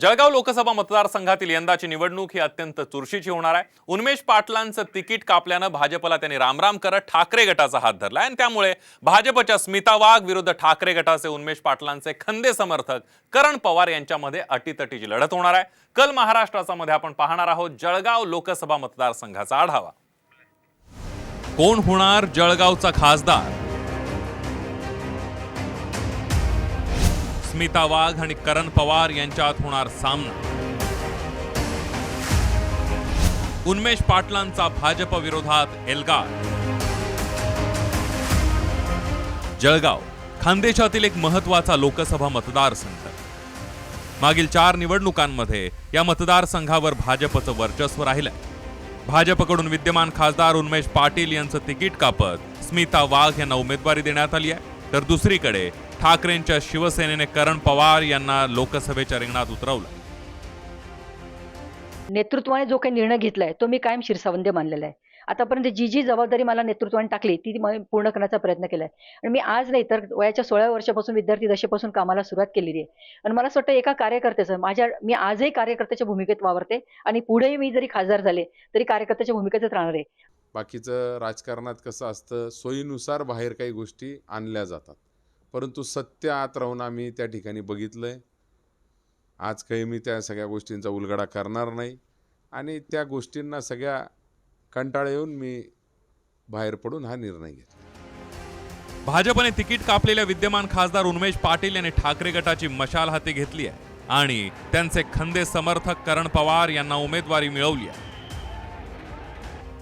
जळगाव लोकसभा मतदारसंघातील यंदाची निवडणूक ही अत्यंत चुरशीची होणार आहे. उन्मेष पाटलांचं तिकीट कापल्यानं भाजपला त्यांनी रामराम करत ठाकरे गटाचा हात धरला आणि त्यामुळे भाजपच्या स्मिता वाघ विरुद्ध ठाकरे गटाचे उन्मेष पाटलांचे खंदे समर्थक करण पवार यांच्यामध्ये अटीतटीची लढत होणार आहे. कल महाराष्ट्राचा मध्ये आपण पाहणार आहोत जळगाव लोकसभा मतदारसंघाचा आढावा. कोण होणार जळगावचा खासदार? स्मिता वाघ आणि करण पवार यांच्यात होणार सामना. उन्मेष पाटलांचा भाजप विरोधात एल्गार. जळगाव खानदेशातील एक महत्त्वाचा लोकसभा मतदारसंघ. मागील चार निवडणुकांमध्ये या मतदारसंघावर भाजपचं वर्चस्व राहिलंय. भाजपकडून विद्यमान खासदार उन्मेष पाटील यांचं तिकीट कापत स्मिता वाघ यांना उमेदवारी देण्यात आली आहे. तर दुसरीकडे ठाकरेंच्या शिवसेनेने करण पवार यांना लोकसभेच्या रिंगणात उतरवलं. नेतृत्वाने जो काही निर्णय घेतलाय तो मी कायम शिरसावंदे मानलेला आहे. आतापर्यंत जी जी जबाबदारी मला नेतृत्वाने टाकली ती मी पूर्ण करण्याचा प्रयत्न केलाय. आणि मी आज नाही तर वयाच्या सोळा वर्षापासून विद्यार्थी दशेपासून कामाला सुरुवात केलेली आहे. आणि मला असं वाटतं एका कार्यकर्त्याचं माझ्या मी आजही कार्यकर्त्याच्या भूमिकेत वावरते आणि पुढेही मी जरी खासदार झाले तरी कार्यकर्त्याच्या भूमिकेतच राहणार आहे. बाकीचं राजकारणात कसं असतं सोयीनुसार बाहेर काही गोष्टी आणल्या जातात. परंतु सत्य आत राहून आम्ही त्या ठिकाणी बघितलं आहे आज काही मी त्या सगळ्या गोष्टींचा उलगडा करणार नाही. आणि त्या गोष्टींना सगळ्या कंटाळा येऊन मी बाहेर पडून हा निर्णय घेतला. भाजपने तिकीट कापलेल्या विद्यमान खासदार उन्मेश पाटील यांनी ठाकरे गटाची मशाल हाती घेतली आहे. आणि त्यांचे खंदे समर्थक करण पवार यांना उमेदवारी मिळवली आहे.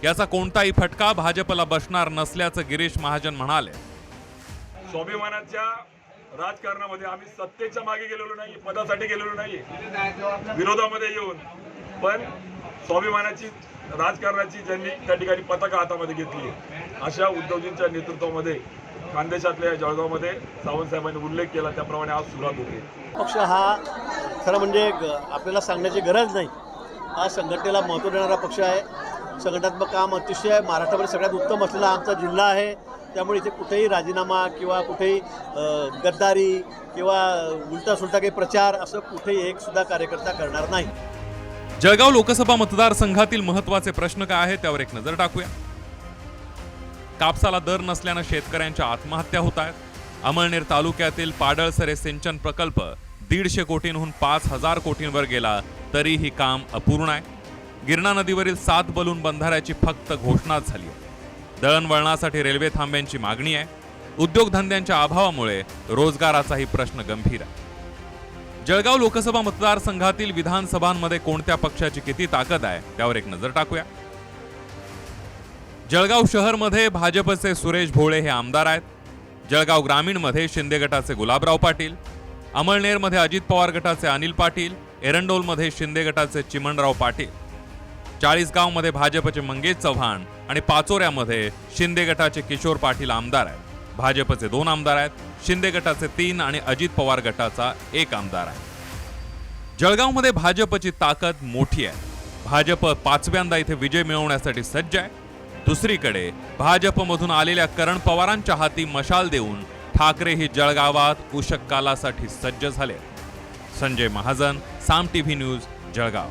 याचा कोणताही फटका भाजपला बसणार नसल्याचं गिरीश महाजन म्हणाले. स्वाभिमानाच्या राजकारणामध्ये आम्ही सत्तेच्या मागे गेलेलो नाही पदासाठी गेलेलो नाही विरोधामध्ये येऊन. पण स्वाभिमानाची राजकारणाची ज्यांनी त्या ठिकाणी पताका हातामध्ये घेतली अशा उद्धवजींच्या नेतृत्वामध्ये खानदेशातल्या जळगावमध्ये सावंतसाहेबांनी उल्लेख केला त्याप्रमाणे आज सुरुवात होते. पक्ष हा खरं म्हणजे आपल्याला सांगण्याची गरज नाही. हा संघटनेला महत्त्व देणारा पक्ष आहे. संघटनात्मक काम अतिशय महाराष्ट्रामध्ये सगळ्यात उत्तम असलेला आमचा जिल्हा आहे. त्यामुळे इथे कुठेही राजीनामा किंवा कुठेही गद्दारी किंवा उलटा सुलटा काही प्रचार असं कुठेही एक सुद्धा कार्यकर्ता करणार नाही. जळगाव लोकसभा मतदारसंघातील महत्त्वाचे प्रश्न काय आहेत त्यावर एक नजर टाकूया. कापसाला दर नसल्यानं शेतकऱ्यांच्या आत्महत्या होत आहेत. अमळनेर तालुक्यातील पाडळसरे सिंचन प्रकल्प दीडशे कोटींहून पाच हजार कोटींवर गेला तरीही काम अपूर्ण आहे. गिरणा नदीवरील सात बलून बंधाऱ्याची फक्त घोषणाच झाली आहे. दळणवळणासाठी रेल्वे थांब्यांची मागणी आहे. उद्योगधंद्यांच्या अभावामुळे रोजगाराचाही प्रश्न गंभीर आहे. जळगाव लोकसभा मतदारसंघातील विधानसभांमध्ये कोणत्या पक्षाची किती ताकद आहे त्यावर एक नजर टाकूया. जळगाव शहरमध्ये भाजपचे सुरेश भोळे हे आमदार आहेत. जळगाव ग्रामीणमध्ये शिंदे गटाचे गुलाबराव पाटील अमळनेरमध्ये अजित पवार गटाचे अनिल पाटील एरंडोलमध्ये शिंदे गटाचे चिमणराव पाटील. चाळीसगावमध्ये भाजपचे मंगेश चव्हाण आणि पाचोऱ्यामध्ये शिंदे गटाचे किशोर पाटील आमदार आहेत. भाजपचे दोन आमदार आहेत. शिंदे गटाचे तीन आणि अजित पवार गटाचा एक आमदार आहे. जळगावमध्ये भाजपची ताकद मोठी आहे. भाजप पाचव्यांदा इथे विजय मिळवण्यासाठी सज्ज आहे. दुसरीकडे भाजपमधून आलेल्या करण पवारांच्या हाती मशाल देऊन ठाकरे ही जळगावात उषक्कालासाठी सज्ज झाले. Sanjay Mahajan Saam TV news Jalgaon.